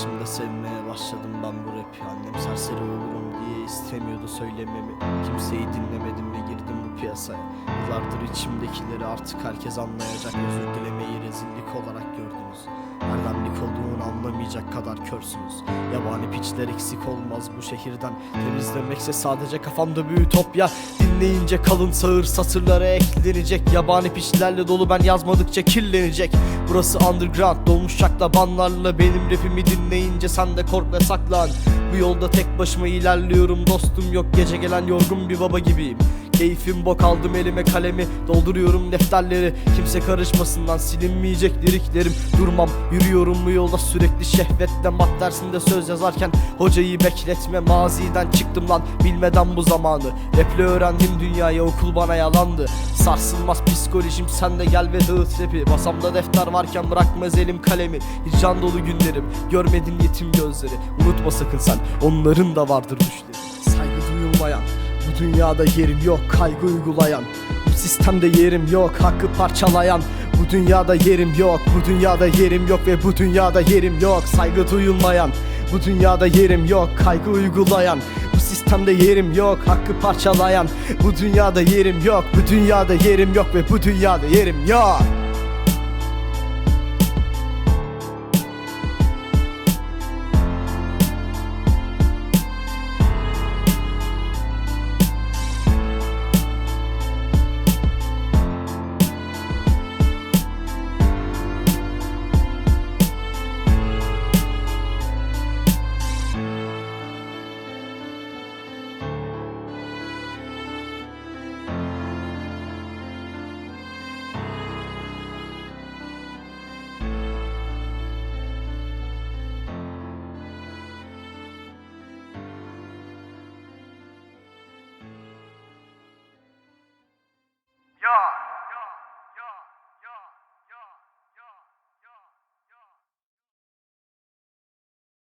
yaşımda sevmeye başladım ben bu rapi. Annem serseri olurum diye istemiyordu söylememi. Kimseyi dinlemedim ve girdim bu piyasaya. Yıllardır içimdekileri artık herkes anlayacak. Özür dilemeyi rezillik olarak gördünüz anlamayacak kadar körsünüz. Yabani piçler eksik olmaz bu şehirden. Temizlemekse sadece kafamda bir ütopya. Dinleyince kalın sağır satırlara eklenecek. Yabani piçlerle dolu ben yazmadıkça kirlenecek. Burası underground dolmuş şaklabanlarla Benim rapimi dinleyince sen de kork ve saklan. Bu yolda tek başıma ilerliyorum dostum yok. Gece gelen yorgun bir baba gibiyim Keyfim bok aldım elime kalemi. Dolduruyorum defterleri. Kimse karışmasından silinmeyecek liriklerim. Durmam yürüyorum bu yolda sürekli şehvetle. Mat dersinde söz yazarken Hocayı bekletme. Maziden çıktım lan Bilmeden bu zamanı. Raple öğrendim dünyaya okul bana yalandı. Sarsılmaz psikolojim sen de gel ve dağıt rapi. Masamda defter varken bırakmaz elim kalemi. Hicran dolu günlerim görmedin yetim gözleri. Unutma sakın sen onların da vardır düşleri. Saygı duyulmayan bu dünyada yerim yok kaygı uygulayan. Bu sistemde yerim yok hakkı parçalayan. Bu dünyada yerim yok bu dünyada yerim yok ve bu dünyada yerim yok. Saygı duyulmayan. Bu dünyada yerim yok kaygı uygulayan. Bu sistemde yerim yok hakkı parçalayan. Bu dünyada yerim yok bu dünyada yerim yok ve bu dünyada yerim yok